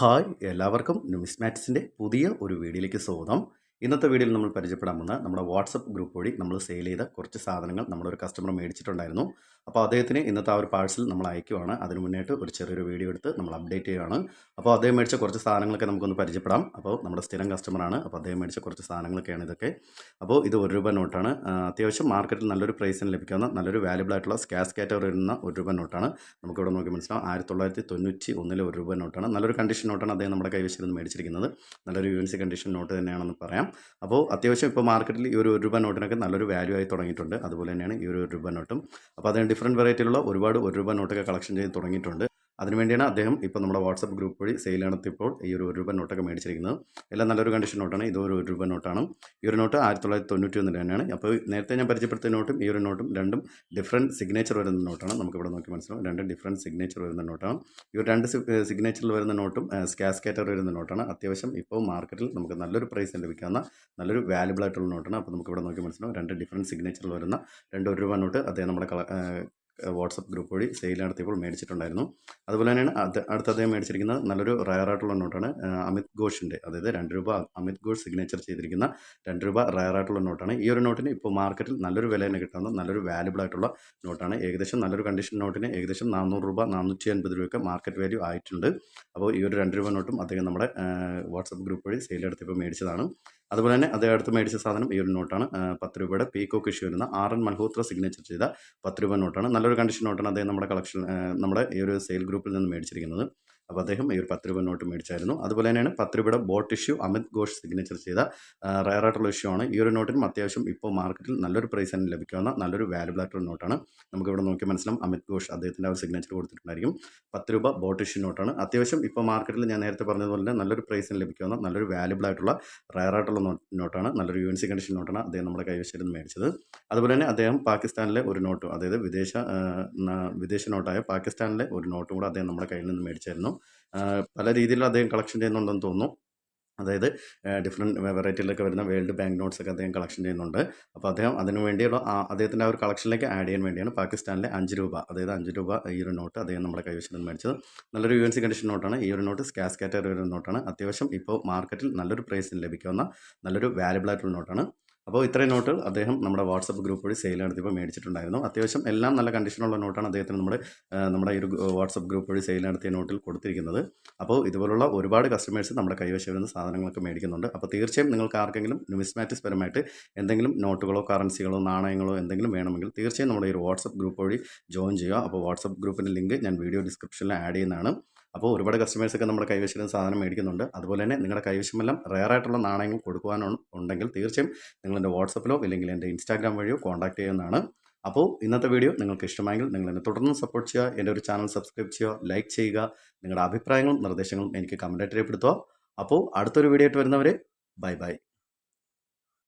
Hi എല്ലാവർക്കും ന്യൂമിസ്മാറ്റിക്സിന്റെ പുതിയ ഒരു വീഡിയോയിലേക്ക് സ്വാഗതം. ഇന്നത്തെ വീഡിയോയിൽ നമ്മൾ പരിചയപ്പെടാൻ പോകുന്ന നമ്മുടെ വാട്സപ്പ് ഗ്രൂപ്പ് വഴി നമ്മൾ സെയിൽ ചെയ്ത കുറച്ച് സാധനങ്ങൾ നമ്മുടെ ഒരു കസ്റ്റമർ മേടിച്ചിട്ടുണ്ടായിരുന്നു. അപ്പോൾ അദ്ദേഹത്തിന് ഇന്നത്തെ ആ ഒരു പാഴ്സൽ നമ്മൾ അയക്കുവാണ്. അതിന് മുന്നേട്ട് ഒരു ചെറിയൊരു വീഡിയോ എടുത്ത് നമ്മൾ അപ്ഡേറ്റ് ചെയ്യുകയാണ് അപ്പോൾ അദ്ദേഹം മേടിച്ച കുറച്ച് സാധനങ്ങളൊക്കെ നമുക്കൊന്ന് പരിചയപ്പെടാം. അപ്പോൾ നമ്മുടെ സ്ഥിരം കസ്റ്റമറാണ് അപ്പോൾ അദ്ദേഹം മേടിച്ച കുറച്ച് സാധനങ്ങളൊക്കെയാണ് ഇതൊക്കെ. അപ്പോൾ ഇത് ഒരു രൂപ നോട്ടാണ്. അത്യാവശ്യം മാർക്കറ്റിൽ നല്ലൊരു പ്രൈസിന് ലഭിക്കാവുന്ന നല്ലൊരു വാല്യബിൾ ആയിട്ടുള്ള സ്കാസ് കാറ്റഗറി വരുന്ന ഒരു രൂപ നോട്ടാണ്. നമുക്കിവിടെ നോക്കി മനസ്സിലാവും. ആയിരത്തി തൊള്ളായിരത്തി തൊണ്ണൂറ്റി ഒന്നിലെ ഒരു രൂപ നോട്ടാണ്. നല്ലൊരു കണ്ടീഷൻ നോട്ടാണ് അദ്ദേഹം നമ്മുടെ കൈവശം മേടിച്ചിരിക്കുന്നത്. നല്ലൊരു U N C condition note തന്നെയാണെന്ന് പറയാം. അപ്പോൾ അത്യാവശ്യം ഇപ്പോൾ മാർക്കറ്റിൽ ഈ ഒരു രൂപ നോട്ടിനൊക്കെ നല്ലൊരു വാല്യൂ ആയി തുടങ്ങിയിട്ടുണ്ട്. അതുപോലെ തന്നെയാണ് ഈ ഒരു ഒരു രൂപ നോട്ടും. അപ്പോൾ അതിന് ഡിഫറെന്റ് വെറൈറ്റിയിലുള്ള ഒരുപാട് ഒരു രൂപ നോട്ടൊക്കെ കളക്ഷൻ ചെയ്ത് തുടങ്ങിയിട്ടുണ്ട്. അതിനുവേണ്ടിയാണ് അദ്ദേഹം ഇപ്പോൾ നമ്മുടെ വാട്സപ്പ് ഗ്രൂപ്പ് വഴി സെയിൽ നടത്തിയപ്പോൾ ഈ ഒരു ഒരു രൂപ നോട്ടൊക്കെ മേടിച്ചിരിക്കുന്നത്. എല്ലാം നല്ലൊരു കണ്ടീഷൻ നോട്ടാണ്. ഇതൊരു ഒരു രൂപ നോട്ടാണ്. ഈ ഒരു നോട്ട് ആയിരത്തി തൊള്ളായിരത്തി തൊണ്ണൂറ്റി ഒന്നിൽ തന്നെയാണ്. അപ്പോൾ നേരത്തെ ഞാൻ പരിചയപ്പെടുത്തിയ നോട്ടും ഈ ഒരു നോട്ടും രണ്ടും ഡിഫറന്റ് സിഗ്നേച്ചർ വരുന്ന നോട്ടാണ്. നമുക്കിവിടെ നോക്കി മനസ്സിലാവും. രണ്ടും ഡിഫറന്റ് സിഗ്നേച്ചർ വരുന്ന നോട്ടാണ്. ഈ ഒരു രണ്ട് സിഗ്നേച്ചറിൽ വരുന്ന നോട്ടും സ്കാസ്കേറ്റർ വരുന്ന നോട്ടാണ്. അത്യാവശ്യം ഇപ്പോൾ മാർക്കറ്റിൽ നമുക്ക് നല്ലൊരു പ്രൈസ് ലഭിക്കാവുന്ന നല്ലൊരു വാലുബിൾ ആയിട്ടുള്ള നോട്ടാണ്. അപ്പോൾ നമുക്കിവിടെ നോക്കി മനസ്സിലാവും. രണ്ട് ഡിഫറന്റ് സിഗ്നേച്ചറിൽ വരുന്ന രണ്ട് ഒരു രൂപ നോട്ട് അദ്ദേഹം നമ്മുടെ വാട്സപ്പ് ഗ്രൂപ്പ് വഴി സെയിൽ നടത്തിയപ്പോൾ മേടിച്ചിട്ടുണ്ടായിരുന്നു. അതുപോലെ തന്നെയാണ് അടുത്ത അദ്ദേഹം മേടിച്ചിരിക്കുന്നത് നല്ലൊരു റയറായിട്ടുള്ള നോട്ടാണ് അമിത് ഘോഷിന്റെ അതായത് രണ്ട് രൂപ അമിത് ഘോഷ് സിഗ്നേച്ചർ ചെയ്തിരിക്കുന്ന രണ്ട് രൂപ റയറായിട്ടുള്ള നോട്ടാണ് ഈ ഒരു നോട്ടിന് ഇപ്പോൾ മാർക്കറ്റിൽ നല്ലൊരു വില തന്നെ കിട്ടാവുന്ന നല്ലൊരു വാലുബിൾ ആയിട്ടുള്ള നോട്ടാണ് ഏകദേശം നല്ലൊരു കണ്ടീഷൻ നോട്ടിന് ഏകദേശം നാനൂറ് രൂപ നാനൂറ്റി അൻപത് രൂപയൊക്കെ മാർക്കറ്റ് വാല്യൂ ആയിട്ടുണ്ട്. അപ്പോൾ ഈ ഒരു രണ്ട് രൂപ നോട്ടും അദ്ദേഹം നമ്മുടെ വാട്സപ്പ് ഗ്രൂപ്പ് വഴി സെയിൽ നടത്തിയപ്പോൾ മേടിച്ചതാണ്. അതുപോലെ തന്നെ അദ്ദേഹം അടുത്ത് മേടിച്ച സാധനം ഈ ഒരു നോട്ടാണ്. പത്ത് രൂപയുടെ പീക്കോക്ക് ഇഷ്യൂ വരുന്ന ആർ എൻ മൽഹോത്ര സിഗ്നേച്ചർ ചെയ്ത പത്ത് രൂപ നോട്ടാണ്. നല്ലൊരു കണ്ടീഷൻ നോട്ടാണ് അദ്ദേഹം നമ്മുടെ കളക്ഷൻ നമ്മുടെ ഈ ഒരു സെയിൽ ഗ്രൂപ്പിൽ നിന്ന് മേടിച്ചിരിക്കുന്നത്. അപ്പോൾ അദ്ദേഹം ഈ ഒരു പത്ത് രൂപ നോട്ട് മേടിച്ചായിരുന്നു. അതുപോലെ തന്നെയാണ് പത്ത് രൂപയുടെ boat issue Amit Ghosh signature ചെയ്ത റയറായിട്ടുള്ള ഇഷ്യൂ ആണ്. ഈ ഒരു നോട്ടിനും അത്യാവശ്യം ഇപ്പോൾ മാർക്കറ്റിൽ നല്ലൊരു പ്രൈസ് തന്നെ ലഭിക്കാവുന്ന നല്ലൊരു വാല്യുബിൾ ആയിട്ടുള്ള നോട്ടാണ്. നമുക്കിവിടെ നോക്കി മനസ്സിലാവും അമിത് ഘോഷ് അദ്ദേഹത്തിന്റെ ആ ഒരു സിഗ്നേച്ചർ കൊടുത്തിട്ടുണ്ടായിരിക്കും. പത്ത് രൂപ ബോട്ട് ഇഷ്യൂ നോട്ടാണ്. അത്യാവശ്യം ഇപ്പോൾ മാർക്കറ്റിൽ ഞാൻ നേരത്തെ പറഞ്ഞതുപോലെ തന്നെ നല്ലൊരു പ്രൈസിന് ലഭിക്കാവുന്ന നല്ലൊരു വാല്യുബിൾ ആയിട്ടുള്ള റയറായിട്ടുള്ള നോ- നോട്ടാണ്. നല്ലൊരു യൂണിസി കണ്ടീഷൻ നോട്ടാണ് അദ്ദേഹം നമ്മുടെ നിന്ന് മേടിച്ചത്. അതുപോലെ തന്നെ അദ്ദേഹം പാകിസ്ഥാനിലെ ഒരു നോട്ടും അതായത് വിദേശ വിദേശ നോട്ടായ പാകിസ്ഥാനിലെ ഒരു നോട്ടും കൂടെ അദ്ദേഹം നമ്മുടെ കയ്യിൽ നിന്ന് മേടിച്ചായിരുന്നു. പല രീതിയിൽ അദ്ദേഹം കളക്ഷൻ ചെയ്യുന്നുണ്ടെന്ന് തോന്നുന്നു. അതായത് ഡിഫറെന്റ് വെറൈറ്റിയിലൊക്കെ വരുന്ന വേൾഡ് ബാങ്ക് നോട്ട്സ് ഒക്കെ അദ്ദേഹം കളക്ഷൻ ചെയ്യുന്നുണ്ട്. അപ്പോൾ അദ്ദേഹം അതിന് വേണ്ടിയുള്ള അദ്ദേഹത്തിന്റെ ആ ഒരു കളക്ഷനിലേക്ക് ആഡ് ചെയ്യാൻ വേണ്ടിയാണ് പാകിസ്ഥാനിലെ അഞ്ച് രൂപ അതായത് അഞ്ച് രൂപ ഈ ഒരു നോട്ട് അദ്ദേഹം നമ്മുടെ കൈവശം നിന്ന് മേടിച്ചത്. നല്ലൊരു യു എൻ സി കണ്ടീഷൻ നോട്ടാണ് ഈ ഒരു നോട്ട് സ്കാസ് കാറ്റഗറി ഒരു നോട്ടാണ് അത്യാവശ്യം ഇപ്പോൾ മാർക്കറ്റിൽ നല്ലൊരു പ്രൈസിന് ലഭിക്കുന്ന നല്ലൊരു വാല്യബിൾ ആയിട്ടുള്ള നോട്ടാണ് അപ്പോൾ ഇത്രയും നോട്ടുകൾ അദ്ദേഹം നമ്മുടെ വാട്സപ്പ് ഗ്രൂപ്പ് വഴി സെയിൽ നടത്തിയപ്പോൾ മേടിച്ചിട്ടുണ്ടായിരുന്നു. അത്യാവശ്യം എല്ലാം നല്ല കണ്ടീഷനുള്ള നോട്ടാണ് അദ്ദേഹത്തിന് നമ്മുടെ നമ്മുടെ ഈ ഒരു വാട്സപ്പ് ഗ്രൂപ്പ് വഴി സെയിൽ നടത്തിയ നോട്ടിൽ കൊടുത്തിരിക്കുന്നത്. അപ്പോൾ ഇതുപോലുള്ള ഒരുപാട് കസ്റ്റമേഴ്സ് നമ്മുടെ കൈവശം വരുന്ന സാധനങ്ങളൊക്കെ മേടിക്കുന്നുണ്ട്. അപ്പോൾ തീർച്ചയായും നിങ്ങൾക്ക് ആർക്കെങ്കിലും ന്യൂമിസ്മാറ്റിക്സ് പരമായിട്ട് എന്തെങ്കിലും നോട്ടുകളോ കറൻസികളോ നാണയങ്ങളോ എന്തെങ്കിലും വേണമെങ്കിൽ തീർച്ചയായും നമ്മുടെ ഈ ഒരു വാട്സപ്പ് ഗ്രൂപ്പ് വഴി ജോയിൻ ചെയ്യുക. അപ്പോൾ വാട്സപ്പ് ഗ്രൂപ്പിന്റെ ലിങ്ക് ഞാൻ വീഡിയോ ഡിസ്ക്രിപ്ഷനിൽ ആഡ് ചെയ്യുന്നതാണ്. അപ്പോൾ ഒരുപാട് കസ്റ്റമേഴ്സൊക്കെ നമ്മുടെ കൈവശം സാധനം മേടിക്കുന്നുണ്ട്. അതുപോലെ തന്നെ നിങ്ങളുടെ കൈവശമെല്ലാം റെയർ ആയിട്ടുള്ള നാണയങ്ങൾ കൊടുക്കുവാനോ ഉണ്ടെങ്കിൽ തീർച്ചയായും നിങ്ങൾ എന്റെ വാട്സപ്പിലോ അല്ലെങ്കിൽ എന്റെ ഇൻസ്റ്റാഗ്രാം വഴിയോ കോൺടാക്ട് ചെയ്യുന്നതാണ്. അപ്പോൾ ഇന്നത്തെ വീഡിയോ നിങ്ങൾക്ക് ഇഷ്ടമായെങ്കിൽ നിങ്ങൾ എന്നെ തുടർന്ന് സപ്പോർട്ട് ചെയ്യുക എന്റെ ഒരു ചാനൽ സബ്സ്ക്രൈബ് ചെയ്യുക ലൈക്ക് ചെയ്യുക നിങ്ങളുടെ അഭിപ്രായങ്ങളും നിർദ്ദേശങ്ങളും എനിക്ക് കമന്റായിട്ട് രേഖപ്പെടുത്തുക. അപ്പോൾ അടുത്തൊരു വീഡിയോ ആയിട്ട് വരുന്നവരെ ബൈ ബൈ